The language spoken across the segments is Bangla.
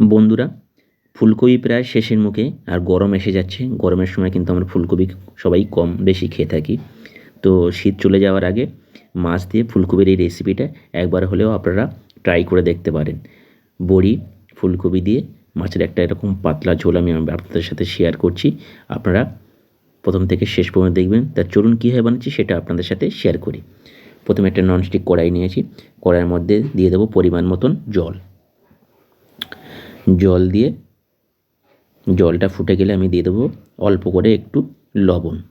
বন্ধুরা, ফুলকপি প্রায় শেষের মুখে আর গরম এসে যাচ্ছে। গরমের সময় কিন্তু আমরা ফুলকপি সবাই কম বেশি খেয়ে থাকি। তো শীত চলে যাওয়ার আগে মাছ দিয়ে ফুলকপির এই রেসিপিটা একবার হলেও আপনারা ট্রাই করে দেখতে পারেন। বড়ি, ফুলকপি দিয়ে মাছের একটা এরকম পাতলা ঝোল আমি আপনাদের সাথে শেয়ার করছি। আপনারা প্রথম থেকে শেষ পর্যন্ত দেখবেন। তার চলুন কীভাবে বানাচ্ছি সেটা আপনাদের সাথে শেয়ার করি। প্রথমে একটা ননস্টিক কড়াই নিয়েছি। কড়াইয়ের মধ্যে দিয়ে দেবো পরিমাণ মতন জল। জল দিয়ে জলটা ফুটে গেলে আমি দিয়ে দেবো অল্প করে একটু লবণ।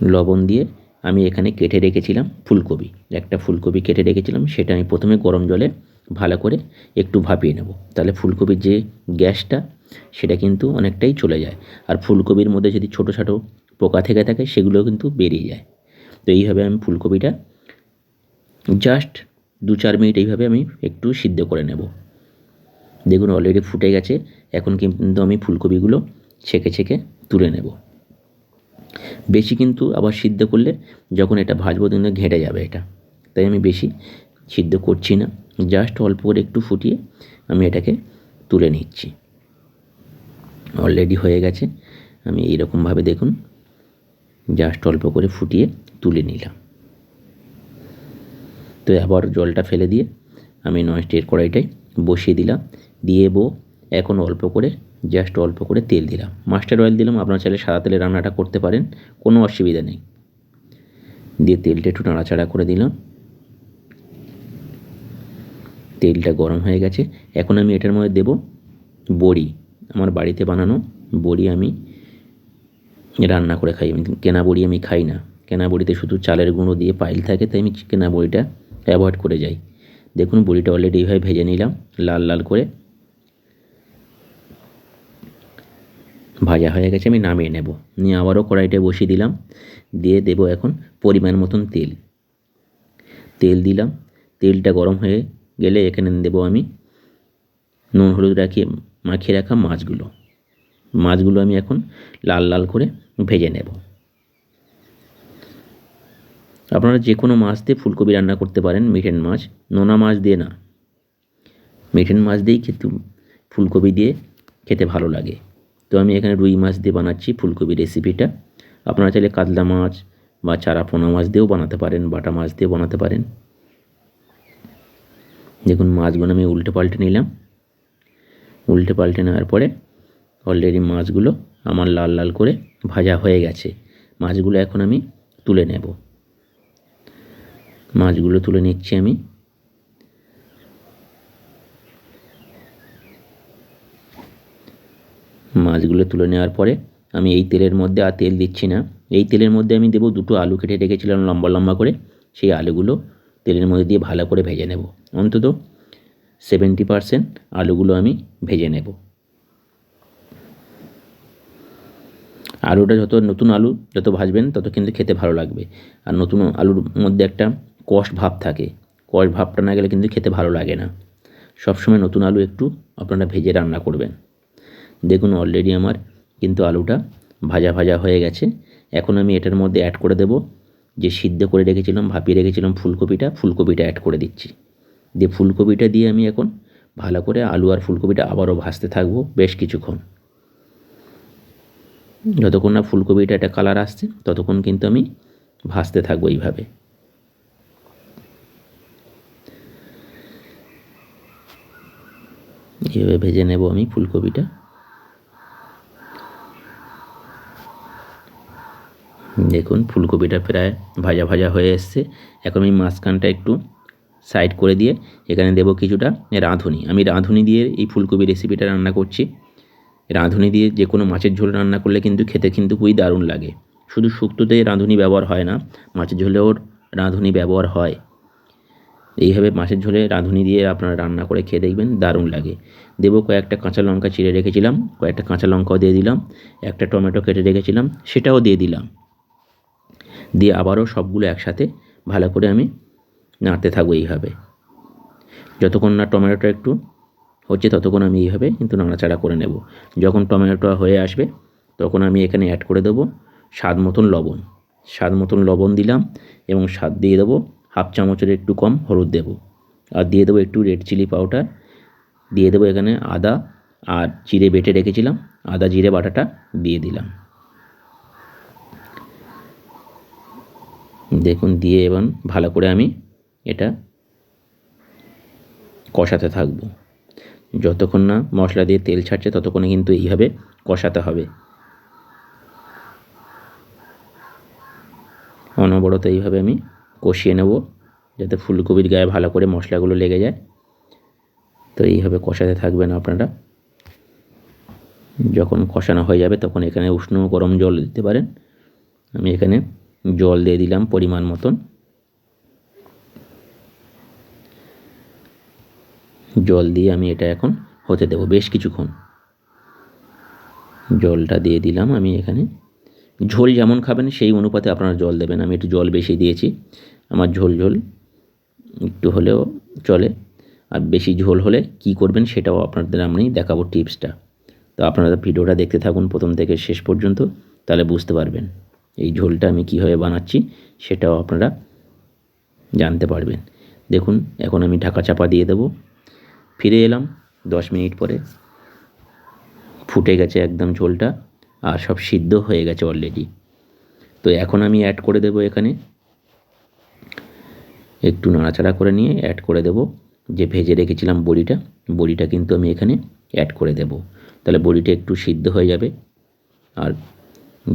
লবণ দিয়ে আমি এখানে কেটে রেখেছিলাম ফুলকপি। একটা ফুলকপি কেটে রেখেছিলাম, সেটা আমি প্রথমে গরম জলে ভালো করে একটু ভাপিয়ে নেব। তাহলে ফুলকপির যে গ্যাসটা, সেটা কিন্তু অনেকটাই চলে যায়। আর ফুলকপির মধ্যে যদি ছোটো ছোটো পোকা থেকে থাকে সেগুলো কিন্তু বেরিয়ে যায়। তো এইভাবে আমি ফুলকপিটা জাস্ট দু চার মিনিট এইভাবে আমি একটু সিদ্ধ করে নেব। দেখুন অলরেডি ফুটে গেছে। এখন কিন্তু আমি ফুলকপিগুলো ছেঁকে ছেঁকে তুলে নেব। বেশি কিন্তু আবার সিদ্ধ করলে যখন এটা ভাজবো কিন্তু ঘেঁটে যাবে এটা। তাই আমি বেশি সিদ্ধ করছি না। জাস্ট অল্প করে একটু ফুটিয়ে আমি এটাকে তুলে নিচ্ছি। অলরেডি হয়ে গেছে। আমি এইরকমভাবে দেখুন জাস্ট অল্প করে ফুটিয়ে তুলে নিলাম। তো আবার জলটা ফেলে দিয়ে আমি ননস্টিকের কড়াইটাই বসিয়ে দিলাম। দিয়ে বো, এখন অল্প করে জাস্ট অল্প করে তেল দিলাম। মাস্টার অয়েল দিলাম, আপনার চাইলে সাদা তেলে রান্নাটা করতে পারেন, কোনো অসুবিধা নেই। দিয়ে তেলটা একটু নাড়াচাড়া করে দিলাম। তেলটা গরম হয়ে গেছে। এখন আমি এটার মধ্যে দেব বড়ি। আমার বাড়িতে বানানো বড়ি আমি রান্না করে খাই। আমি কেনা বড়ি আমি খাই না। কেনা বড়িতে শুধু চালের গুঁড়ো দিয়ে পাইল থাকে, তাই আমি কেনা বড়িটা অ্যাভয়েড করে যাই। দেখুন, বড়িটা অলরেডি এইভাবে ভেজে নিলাম, লাল লাল করে। ভাজা হয়ে গেছে, আমি নামিয়ে নেব। নিয়ে আবারও কড়াইটা বসিয়ে দিলাম। দিয়ে দেব এখন পরিমাণ মতন তেল। তেল দিলাম। তেলটা গরম হয়ে গেলে এখানে দেব আমি নুন হলুদ রাখিয়ে, মাখিয়ে রাখা মাছগুলো। মাছগুলো আমি এখন লাল লাল করে ভেজে নেব। আপনারা যে কোনো মাছ দিয়ে ফুলকপি রান্না করতে পারেন, মিঠেন মাছ। নোনা মাছ দিয়ে না। মিঠেন মাছ দিয়েই খেতে, ফুলকপি দিয়ে খেতে ভালো লাগে। তো আমি এখানে রুই মাছ দিয়ে বানাচ্ছি ফুলকপি রেসিপিটা। আপনারা চাইলে কাতলা মাছ বা চারা পোনা মাছ দিয়েও বানাতে পারেন, বাটা মাছ দিয়েও বানাতে পারেন। দেখুন, মাছগুলো আমি উল্টে পাল্টে নিলাম। উল্টে পাল্টে নেওয়ার পরে অলরেডি মাছগুলো আমার লাল লাল করে ভাজা হয়ে গেছে। মাছগুলো এখন আমি তুলে নেব। মাছগুলো তুলে নিচ্ছি আমি। মাছগুলো তুলে নেওয়ার পরে আমি এই তেলের মধ্যে আর তেল দিচ্ছি না। এই তেলের মধ্যে আমি দেবো দুটো আলু কেটে রেখেছিলাম লম্বা লম্বা করে। সেই আলুগুলো তেলের মধ্যে দিয়ে ভালো করে ভেজে নেব। অন্তত সেভেন্টি পারসেন্ট আলুগুলো আমি ভেজে নেব। আলুটা যত নতুন আলু যত ভাজবেন, তত কিন্তু খেতে ভালো লাগবে। আর নতুন আলুর মধ্যে একটা কষ ভাব থাকে। কষ ভাবটা না গেলে কিন্তু খেতে ভালো লাগে না। সবসময় নতুন আলু একটু আপনারা ভেজে রান্না করবেন। দেখুন অলরেডি আমার কিন্তু আলুটা ভাজা ভাজা হয়ে গেছে। এখন আমি এটার মধ্যে অ্যাড করে দেব যে সিদ্ধ করে রেখেছিলাম, ভাপিয়ে রেখেছিলাম ফুলকপিটা ফুলকপিটা অ্যাড করে দিচ্ছি। দিয়ে ফুলকপিটা দিয়ে আমি এখন ভালো করে আলু আর ফুলকপিটা আবারও ভাজতে থাকব বেশ কিছুক্ষণ। যতক্ষণ না ফুলকপিটা একটা কালার আসছে, ততক্ষণ কিন্তু আমি ভাজতে থাকব এইভাবে। এইভাবে ভেজে নেব আমি ফুলকপিটা। দেখুন, ফুলকপিটা প্রায় ভাজা ভাজা হয়ে এসছে। এখন আমি মাঝখানটা একটু সাইড করে দিয়ে এখানে দেবো কিছুটা রাঁধুনি। আমি রাঁধুনি দিয়ে এই ফুলকপি রেসিপিটা রান্না করছি। রাঁধুনি দিয়ে যে কোনো মাছের ঝোল রান্না করলে কিন্তু খেতে কিন্তু খুবই দারুণ লাগে। শুধু শুক্তোতে রাঁধুনি ব্যবহার হয় না, মাছের ঝোলেও রাঁধুনি ব্যবহার হয়। এইভাবে মাছের ঝোলে রাঁধুনি দিয়ে আপনারা রান্না করে খেয়ে দেখবেন, দারুণ লাগে। দেবো কয়েকটা কাঁচা লঙ্কা চিড়ে রেখেছিলাম, কয়েকটা কাঁচা লঙ্কাও দিয়ে দিলাম, একটা টমেটো কেটে রেখেছিলাম, সেটাও দিয়ে দিলাম। দিয়ে আবারও সবগুলো একসাথে ভালো করে আমি নাড়তে থাকব এইভাবে। যতক্ষণ না টমেটোটা একটু হচ্ছে ততক্ষণ আমি এইভাবে কিন্তু নাড়াচাড়া করে নেব। যখন টমেটোটা হয়ে আসবে, তখন আমি এখানে অ্যাড করে দেবো স্বাদ মতন লবণ। স্বাদ মতন লবণ দিলাম এবং স্বাদ দিয়ে দেবো হাফ চামচের একটু কম হলুদ দেবো। আর দিয়ে দেবো একটু রেড চিলি পাউডার দিয়ে দেবো এখানে আদা আর জিরে বেটে রেখেছিলাম। আদা, জিরে, বাটাটা দিয়ে দিলাম। দেখুন, দিয়ে এবং ভালো করে আমি এটা কষাতে থাকব। যতক্ষণ না মশলা দিয়ে তেল ছাড়ছে, ততক্ষণে কিন্তু এইভাবে কষাতে হবে। অনবরত এইভাবে আমি কষিয়ে নেব, যাতে ফুলকপির গায়ে ভালো করে মশলাগুলো লেগে যায়। তো এইভাবে কষাতে থাকবেন আপনারা। যখন কষানো হয়ে যাবে তখন এখানে উষ্ণ গরম জল দিতে পারেন। আমি এখানে জল দিয়ে দিলাম পরিমাণ মতন। জল দিয়ে আমি এটা এখন হতে দেবো বেশ কিছুক্ষণ। জলটা দিয়ে দিলাম আমি এখানে। ঝোল যেমন খাবেন, সেই অনুপাতে আপনারা জল দেবেন। আমি একটু জল বেশি দিয়েছি। আমার ঝোল ঝোল একটু হলেও চলে। আর বেশি ঝোল হলে কি করবেন সেটাও আপনাদের আমি দেখাবো টিপসটা। তো আপনারা ভিডিওটা দেখতে থাকুন প্রথম থেকে শেষ পর্যন্ত, তাহলে বুঝতে পারবেন এই ঝোলটা আমি কীভাবে বানাচ্ছি, সেটাও আপনারা জানতে পারবেন। দেখুন, এখন আমি ঢাকা চাপা দিয়ে দেবো। ফিরে এলাম দশ মিনিট পরে। ফুটে গেছে একদম ঝোলটা। আর সব সিদ্ধ হয়ে গেছে অলরেডি তো এখন আমি অ্যাড করে দেবো এখানে। একটু নাড়াচাড়া করে নিয়ে অ্যাড করে দেব। যে ভেজে রেখেছিলাম বড়িটা বড়িটা কিন্তু আমি এখানে অ্যাড করে দেব। তাহলে বড়িটা একটু সিদ্ধ হয়ে যাবে আর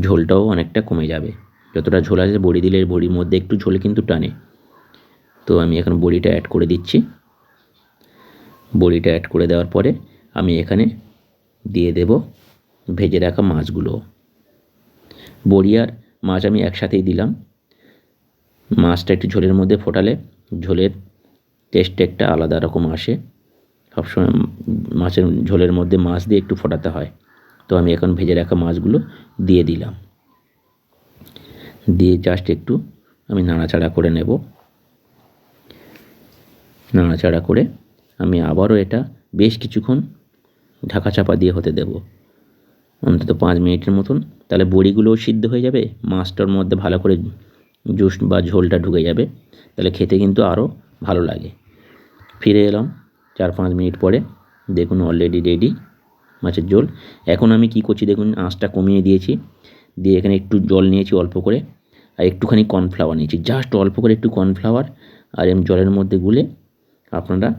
ঝোলটাও অনেকটা কমে যাবে। যতটা ঝোল আছে বড়ি দিলে বড়ির মধ্যে একটু ঝোল কিন্তু টানে। তো আমি এখন বড়িটা অ্যাড করে দিচ্ছি। বড়িটা অ্যাড করে দেওয়ার পরে আমি এখানে দিয়ে দেব ভেজে রাখা মাছগুলো। বড়িয়ার মাছ আমি একসাথেই দিলাম। মাছটা একটু ঝোলের মধ্যে ফোটালে ঝোলের টেস্ট একটা আলাদা রকম আসে। সবসময় মাছের ঝোলের মধ্যে মাছ দিয়ে একটু ফোটাতে হয়। তো আমি এখন ভেজে রাখা মাছগুলো দিয়ে দিলাম। দিয়ে জাস্ট একটু আমি নাড়াচাড়া করে নেব। নাড়াচাড়া করে আমি আবারও এটা বেশ কিছুক্ষণ ঢাকা চাপা দিয়ে হতে দেব। অন্তত পাঁচ মিনিটের মতন, তাহলে বড়িগুলোও সিদ্ধ হয়ে যাবে, মাছটার মধ্যে ভালো করে জুস বা ঝোলটা ঢুকে যাবে, তাহলে খেতে কিন্তু আরও ভালো লাগে। ফিরে এলাম চার পাঁচ মিনিট পরে, দেখুন অলরেডি রেডি মাছের ঝোল। এখন আমি কি করছি দেখুন, আঁচটা কমিয়ে দিয়েছি, দিয়ে এখানে একটু জল নিয়েছি অল্প করে, আর একটুখানি কর্নফ্লাওয়ার নিয়েছি। জাস্ট অল্প করে একটু কর্নফ্লাওয়ার আর এম জলের মধ্যে গুলে আপনারা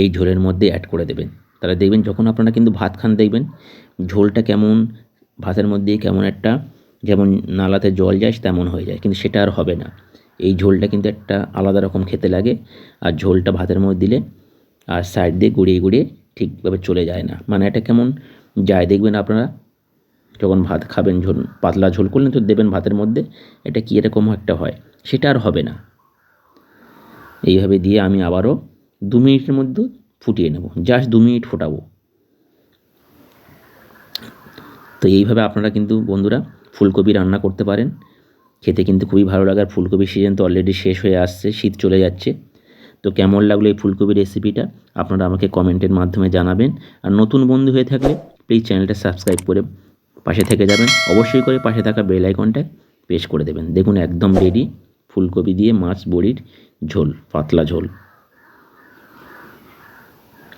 এই ঝোলের মধ্যে অ্যাড করে দেবেন। তাহলে দেখবেন যখন আপনারা কিন্তু ভাত খান দেখবেন, ঝোলটা কেমন, ভাতের মধ্যে কেমন একটা, যেমন নালাতে জল যায় তেমন হয়ে যায়, কিন্তু সেটা আর হবে না। এই ঝোলটা কিন্তু একটা আলাদা রকম খেতে লাগে, আর ঝোলটা ভাতের মধ্যে দিলে আর সাইড দিয়ে গুড়িয়ে গুড়িয়ে ঠিকভাবে চলে যায় না। মানে এটা কেমন যায়, দেখবেন আপনারা যখন ভাত খাবেন ঝোল, পাতলা ঝোল করলেন তো দেবেন ভাতের মধ্যে, এটা কী এরকম একটা হয়, সেটা আর হবে না। এইভাবে দিয়ে আমি আবারও দু মিনিটের মধ্যে ফুটিয়ে নেব। জাস্ট দু মিনিট ফোটাবো। তো এইভাবে আপনারা কিন্তু বন্ধুরা ফুলকপি রান্না করতে পারেন। খেতে কিন্তু খুবই ভালো লাগে। আর ফুলকপির সিজন তো অলরেডি শেষ হয়ে আসছে, শীত চলে যাচ্ছে। তো কেমন লাগল এই ফুলকপি রেসিপিটা আপনারা আমাকে কমেন্টের মাধ্যমে জানাবেন। আর নতুন বন্ধু হয়ে থাকলে প্লিজ চ্যানেলটা সাবস্ক্রাইব করে পাশে থেকে যাবেন। অবশ্যই করে পাশে থাকা বেল আইকনটা প্রেস করে দেবেন। দেখুন একদম রেডি ফুলকপি দিয়ে মাছ বড়ির ঝোল, পাতলা ঝোল।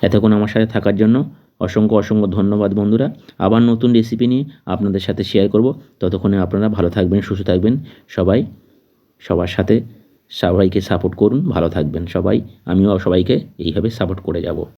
এতক্ষণ আমার সাথে থাকার জন্য অসংখ্য অসংখ্য ধন্যবাদ বন্ধুরা। আবার নতুন রেসিপি নিয়ে আপনাদের সাথে শেয়ার করব। ততক্ষণে আপনারা ভালো থাকবেন, সুস্থ থাকবেন। সবাই সবার সাথে সবাইকে সাপোর্ট করুন, ভালো থাকবেন সবাই। আমিও সবাইকে এইভাবে সাপোর্ট করে যাব।